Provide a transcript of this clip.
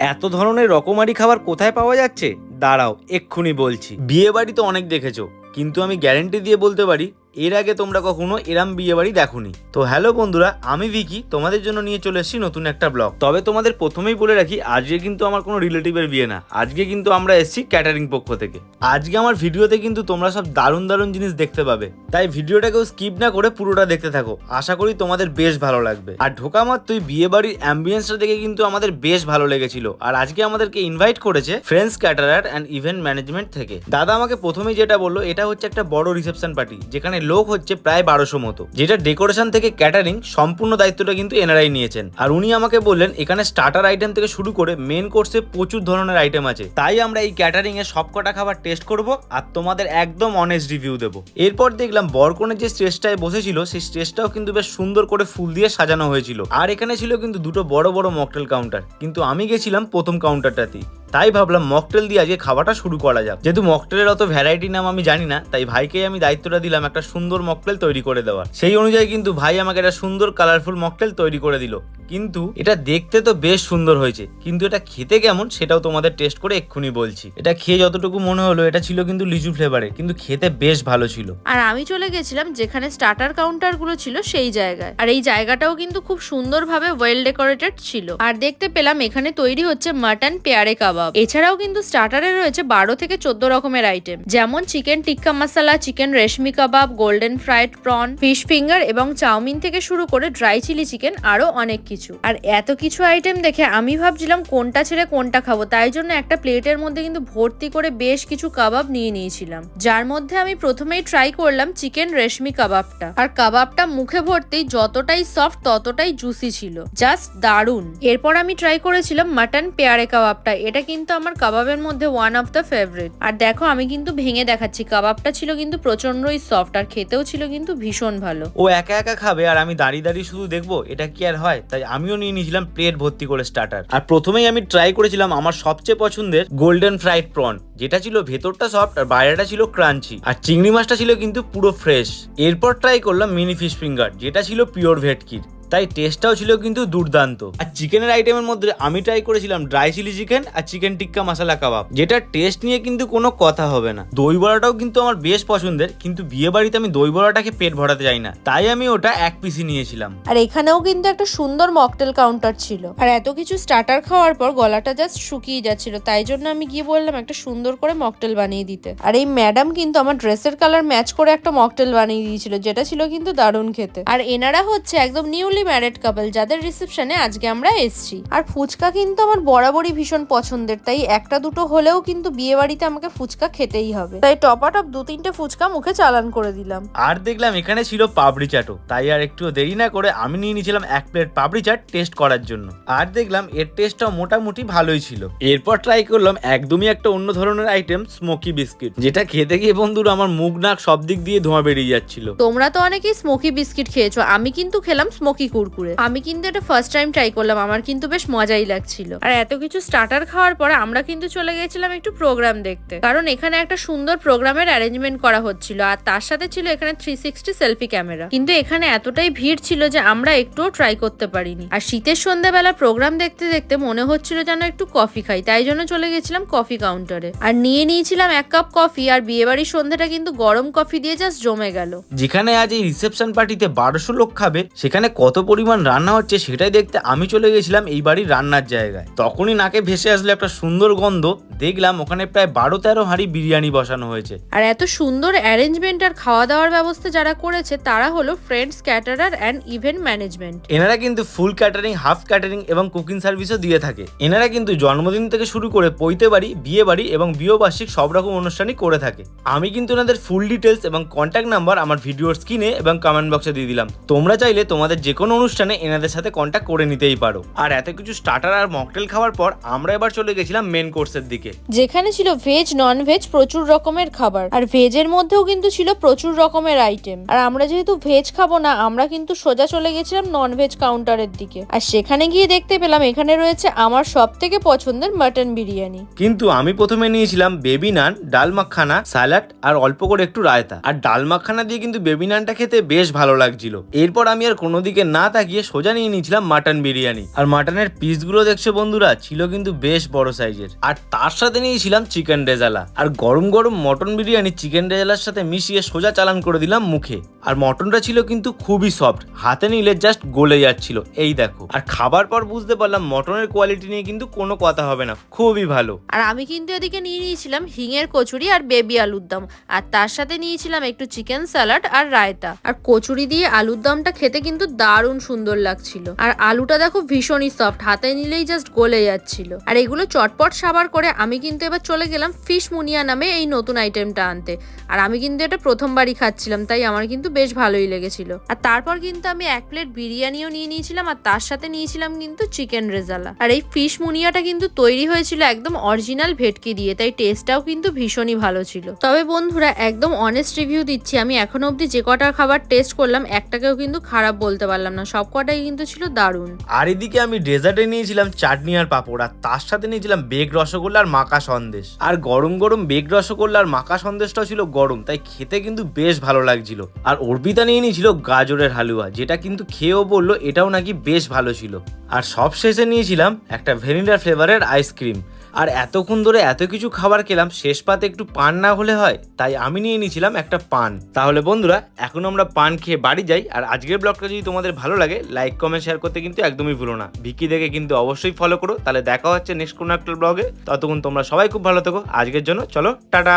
এত ধরনের রকমারি খাবার কোথায় পাওয়া যাচ্ছে? দাঁড়াও, এক্ষুনি বলছি। বিয়ে বাড়ি তো অনেক দেখেছ, কিন্তু আমি গ্যারেন্টি দিয়ে বলতে পারি এর আগে তোমরা কখনো এরাম বিয়ে বাড়ি দেখোনি। তো হ্যালো বন্ধুরা, আমি ভিকি, তোমাদের জন্য নিয়ে চলে এসেছি নতুন একটা ব্লগ। তবে তোমাদের প্রথমেই বলে রাখি, আজকে কিন্তু আমার কোনো রিলেটিভের বিয়ে না। আজকে কিন্তু আমরা এসেছি ক্যাটারিং পক্ষ থেকে। আজকে আমার ভিডিওতে কিন্তু তোমরা সব দারুণ দারুণ জিনিস দেখতে পাবে। তাই ভিডিওটাকেও স্কিপ না করে পুরোটা দেখতে থাকো। আশা করি তোমাদের বেশ ভালো লাগবে। আর ঢোকা মাত্রই বিয়ে বাড়ির অ্যাম্বিয়েন্সটা দেখে কিন্তু আমাদের বেশ ভালো লেগেছিল। আর আজকে আমাদেরকে ইনভাইট করেছে friends caterer and event management থেকে। দাদা আমাকে প্রথমেই যেটা বলল, এটা হচ্ছে একটা বড় রিসেপশন পার্টি যেখানে লোক হচ্ছে প্রায় বারোশো মতো, যেটা ডেকোরেশন থেকে ক্যাটারিং সম্পূর্ণ দায়িত্বটা কিন্তু এনারাই নিয়েছেন। আর উনি আমাকে বললেন, এখানে স্টার্টার আইটেম থেকে শুরু করে মেন কোর্সে প্রচুর ধরনের আইটেম আছে। তাই আমরা এই ক্যাটারিং এর সবকটা খাবার টেস্ট করব আর তোমাদের একদম অনেস্ট রিভিউ দেবো। এরপর দেখলাম বরকনের যে স্টেজটায় বসেছিল, সেই স্টেজটাও কিন্তু বেশ সুন্দর করে ফুল দিয়ে সাজানো হয়েছিল। আর এখানে ছিল কিন্তু দুটো বড় বড় মকটেল কাউন্টার কিন্তু আমি গেছিলাম প্রথম কাউন্টারটাতেই তাই ভাবলাম মকটেল দিয়ে আজকে খাওয়াটা শুরু করা যাক। যেহেতু মকটেলের অত ভ্যারাইটি নাম আমি জানি না, তাই ভাইকেই আমি দায়িত্বটা দিলাম একটা সুন্দর মকটেল তৈরি করে দেওয়ার। সেই অনুযায়ী কিন্তু ভাই আমাকে একটা সুন্দর কালারফুল মকটেল তৈরি করে দিল। কিন্তু এটা দেখতে তো বেশ সুন্দর হয়েছে, কিন্তু এটা খেতে কেমন সেটাও তোমাদের টেস্ট করে এক্ষুনি বলছি। এটা খেয়ে যতটুকু মনে হলো, এটা ছিল কিন্তু লিচু ফ্লেভারে কিন্তু খেতে বেশ ভালো ছিল। আর আমি চলে গেছিলাম যেখানে স্টার্টার কাউন্টারগুলো ছিল সেই জায়গায়। আর এই জায়গাটাও কিন্তু খুব সুন্দরভাবে ওয়েল ডেকোরেটেড ছিল। আর দেখতে পেলাম এখানে তৈরি হচ্ছে মাটন পেয়ারে কাবাব। এছাড়াও কিন্তু স্টার্টারে রয়েছে বারো থেকে চোদ্দ রকমের আইটেম যেমন chicken tikka masala chicken reshmi kebab golden fried prawn fish finger এবং চাউমিন থেকে শুরু করে ড্রাই চিলি চিকেন আরও অনেক কিছু। আর এত কিছু আইটেম দেখে আমি ভাবছিলাম কোনটা ছেড়ে কোনটা খাব, তাই জন্য একটা প্লেটের মধ্যে কিন্তু ভর্তি করে বেশ কিছু কাবাব নিয়ে নিয়েছিলাম। যার মধ্যে আমি প্রথমেই ট্রাই করলাম চিকেন রেশমি কাবাবটা। আর কাবাবটা মুখে ভর্তি যতটাই সফট ততটাই জুসি ছিল। জাস্ট দারুণ এরপর আমি ট্রাই করেছিলাম মাটন পেয়ারে কাবাবটা। এটা কিন্তু আমার কাবাবের মধ্যে ওয়ান অফ দ্য ফেভারিট আর দেখো, আমি কিন্তু ভেঙে দেখাচ্ছি, কাবাবটা ছিল কিন্তু প্রচন্ডই সফট আর খেতেও ছিল কিন্তু ভীষণ ভালো। ও একা একা খাবে আর আমি দাঁড়িয়ে দাঁড়িয়ে শুধু দেখব, এটা কি আর হয়? তাই আমিও নিয়ে নিয়েছিলাম প্লেট ভর্তি করে স্টার্টার আর প্রথমেই আমি ট্রাই করেছিলাম আমার সবচেয়ে পছন্দের গোল্ডেন ফ্রাইড প্রন যেটা ছিল ভেতরটা সফট আর বাইরেটা ছিল ক্রাঞ্চি আর চিংড়ি মাছটা ছিল কিন্তু পুরো ফ্রেশ এরপর ট্রাই করলাম মিনি ফিশ ফিঙ্গার যেটা ছিল পিওর ভেটকির। তাই টেস্টটাও ছিল কিন্তু দুর্দান্ত। আর চিকেনের আইটেমের মধ্যে আমি ট্রাই করেছিলাম ড্রাই চিলি চিকেন আর চিকেন টিক্কা মশলা কাবাব যেটা টেস্ট নিয়ে কিন্তু কোনো কথা হবে না। দই বড়াটাও কিন্তু আমার বেশ পছন্দের কিন্তু বিয়ে বাড়িতে আমি দই বড়াটাকে পেট ভরাতে যাই না। তাই আমি ওটা এক পিসি নিয়েছিলাম। আর এখানেও কিন্তু একটা সুন্দর মকটেল কাউন্টার ছিল। আর এত কিছু স্টার্টার খাওয়ার পর গলাটা জাস্ট শুকিয়ে যাচ্ছিল। তাই জন্য আমি গিয়ে বললাম একটা সুন্দর করে মকটেল বানিয়ে দিতে। আর এই ম্যাডাম কিন্তু আমার ড্রেসের কালার ম্যাচ করে একটা মকটেল বানিয়ে দিয়েছিল যেটা ছিল কিন্তু দারুণ খেতে। আর এনারা হচ্ছে একদম নিউলি ম্যারেড কাপল যাদের রিসেপশনে আজকে আমরা এসছি। আর ফুচকা কিন্তু আমার বরাবরই ভীষণ পছন্দের তাই একটা দুটো হলেও কিন্তু বিয়ে বাড়িতে আমাকে ফুচকা খেতেই হবে। তাই টপ টপাটপ দু তিনটে ফুচকা মুখে চালান করে দিলাম। আর দেখলাম এখানে ছিল পাপড়ি চাটও তাই আর একটু দেরি না করে আমি নিয়ে নিয়েছিলাম এক প্লেট পাপড়ি চাট টেস্ট করার জন্য। আর দেখলাম এর টেস্টটাও মোটামুটি ভালোই ছিল। এরপর ট্রাই করলাম একদমই একটা অন্য ধরনের আইটেম স্মোকি বিস্কিট যেটা খেতে গিয়ে বন্ধুরা আমার মুখ নাক সব দিক দিয়ে ধোঁয়া বেরিয়ে যাচ্ছিল। তোমরা তো অনেকেই স্মোকি বিস্কিট খেয়েছো আমি কিন্তু খেলাম স্মোকি কুরকুরে। আমি কিন্তু এটা ফার্স্ট টাইম ট্রাই করলাম, আমার কিন্তু বেশ মজাই লাগছিল। আর এত কিছু স্টার্টার খাওয়ার পরে আমরা কিন্তু চলে গেছিলাম একটু প্রোগ্রাম দেখতে। কারণ এখানে একটা সুন্দর প্রোগ্রামের অ্যারেঞ্জমেন্ট করা হচ্ছিল, আর তার সাথে ছিল এখানে থ্রি সিক্সটি সেলফি ক্যামেরা কিন্তু এখানে এতটাই ভিড় ছিল যে আমরা একটুও ট্রাই করতে পারিনি। আর শীতের সন্ধ্যাবেলা প্রোগ্রাম দেখতে দেখতে মনে হচ্ছিল যেন একটু কফি খাই, তাই জন্য চলে গেছিলাম কফি কাউন্টারে আর নিয়ে নিয়েছিলাম এক কাপ কফি আর বিয়েবাড়ির সন্ধ্যাটা কিন্তু গরম কফি দিয়ে জাস্ট জমে গেল। যেখানে আজ এই রিসেপশন পার্টিতে বারোশো লোক খাবে, সেখানে কত পরিমাণ রান্না হচ্ছে সেটাই দেখতে আমি চলে গেছিলাম এই বাড়ির রান্নার জায়গায়। তখনই নাকে ভেসে আসলো একটা সুন্দর গন্ধ। দেখলাম ওখানে প্রায় বারো তেরো হাঁড়ি বিরিয়ানি বসানো হয়েছে। আর এত সুন্দর অ্যারেঞ্জমেন্ট আর খাওয়া দাওয়ার ব্যবস্থা যারা করেছে তারা হলো friends caterer and event management এনারা কিন্তু ফুল ক্যাটারিং হাফ ক্যাটারিং এবং কুকিং সার্ভিসও দিয়ে থাকে। এনারা কিন্তু জন্মদিন থেকে শুরু করে পৈতে বাড়ি বিয়ে বাড়ি এবং বিয়েবার্ষিক সব রকম অনুষ্ঠানই করে থাকে। আমি কিন্তু এনাদের ফুল ডিটেলস এবং কন্ট্যাক্ট নাম্বার আমার ভিডিওর স্ক্রিনে এবং কমেন্ট বক্সে দিয়ে দিলাম। তোমরা চাইলে তোমাদের যে কোনো অনুষ্ঠানে এনাদের সাথে কন্ট্যাক্ট করে নিতেই পারো। আর এত কিছু স্টার্টার আর মকটেল খাওয়ার পর আমরা এবার চলে গেছিলাম মেন কোর্সের দিকে। যেখানে ছিল ভেজ নন ভেজ প্রচুর রকমের খাবার। আর ভেজের মধ্যেও কিন্তু ছিল প্রচুর রকমের আইটেম আর আমরা যেহেতু ভেজ খাব না আমরা কিন্তু সোজা চলে গেছিলাম নন ভেজ কাউন্টারের দিকে। আর সেখানে গিয়ে দেখতে পেলাম এখানে রয়েছে আমার সব থেকে পছন্দের মাটন বিরিয়ানি। কিন্তু আমি প্রথমে নিয়েছিলাম বেবি নান ডাল মাখানা স্যালাড আর অল্প করে একটু রায়তা। আর ডাল মাখানা দিয়ে কিন্তু বেবি নানটা খেতে বেশ ভালো লাগছিল। এরপর আমি আর কোনো দিকে না তাকিয়ে সোজা নিয়ে নিয়েছিলাম মাটন বিরিয়ানি। আর মাটনের পিসগুলো দেখছ বন্ধুরা, ছিল কিন্তু বেশ বড় সাইজের। আর তার সাথে নিয়েছিলাম চিকেন রেজালা। আর গরম গরম মটন বিরিয়ানি চিকেন রেজালার সাথে মিশিয়ে সোজা চালান করে দিলাম মুখে। আর মটনটা ছিল কিন্তু খুবই সফট, হাতে নিলে জাস্ট গলে যাচ্ছিল। এই দেখো। আর খাবার পর বুঝতে পারলাম মটনের কোয়ালিটি নিয়ে কিন্তু কোনো কথা হবে না। খুবই ভালো। আর আমি কিন্তু এদিকে নিয়ে নিয়েছিলাম হিঙের কচুরি আর বেবি আলুর দম। আর তার সাথে নিয়েছিলাম একটু চিকেন স্যালাড আর রায়তা। আর কচুরি দিয়ে আলুর দমটা খেতে কিন্তু দারুণ সুন্দর লাগছিল। আর আলুটা দেখো ভীষণই সফট হাতে নিলেই জাস্ট গলে যাচ্ছিল। আর এগুলো চটপট সাবার করে আমি কিন্তু এবার চলে গেলাম ফিশ মুনিয়া নামে এই নতুন আইটেমটা আনতে। আর আমি কিন্তু এটা প্রথমবারই খাচ্ছিলাম, তাই আমার কিন্তু বেশ ভালোই লেগেছিল। আর তারপর কিন্তু আমি এক প্লেট বিরিয়ানিও নিয়ে নিয়েছিলাম, আর তার সাথে নিয়েছিলাম কিন্তু চিকেন রেজালা। আর এই ফিশ মুনিয়াটা কিন্তু তৈরি হয়েছিল একদম অরিজিনাল ভেটকি দিয়ে, তাই টেস্টটাও কিন্তু ভীষণই ভালো ছিল। তবে বন্ধুরা, একদম অনেস্ট রিভিউ দিচ্ছি, আমি এখনও অবধি যে কটা খাবার টেস্ট করলাম, একটাকেও কিন্তু খারাপ বলতে পারলাম না, সব কটাই কিন্তু ছিল দারুণ। আর এদিকে আমি ডেজার্টে নিয়েছিলাম চাটনি আর পাঁপড়, আর তার সাথে নিয়েছিলাম বেগ রসগোল্লা আর মাকা সন্দেশ। আর গরম গরম বেগ রসগোল্লা আর মাকা সন্দেশটাও ছিল গরম, তাই খেতে কিন্তু বেশ ভালো লাগছিল। আর অর্পিতা নিয়ে নিয়েছিল গাজরের হালুয়া, যেটা কিন্তু খেয়েও বলল এটাও নাকি বেশ ভালো ছিল। আর সব শেষে নিয়েছিলাম একটা ভ্যানিলা ফ্লেভারের আইসক্রিম আর এতক্ষণ ধরে এত কিছু খাবার খেলাম, শেষ পাতে একটু পান না হলে হয়, তাই আমি নিয়ে নিয়েছিলাম একটা পান। তাহলে বন্ধুরা, এখন আমরা পান খেয়ে বাড়ি যাই, আর আজকের ব্লগটা যদি তোমাদের ভালো লাগে লাইক কমেন্ট শেয়ার করতে কিন্তু একদমই ভুলো না। ভিকি দেখে কিন্তু অবশ্যই ফলো করো, তাহলে দেখা হচ্ছে নেক্সট কোনো একটা ব্লগে। ততক্ষণ তোমরা সবাই খুব ভালো থেকো। আজকের জন্য চলো, টাটা!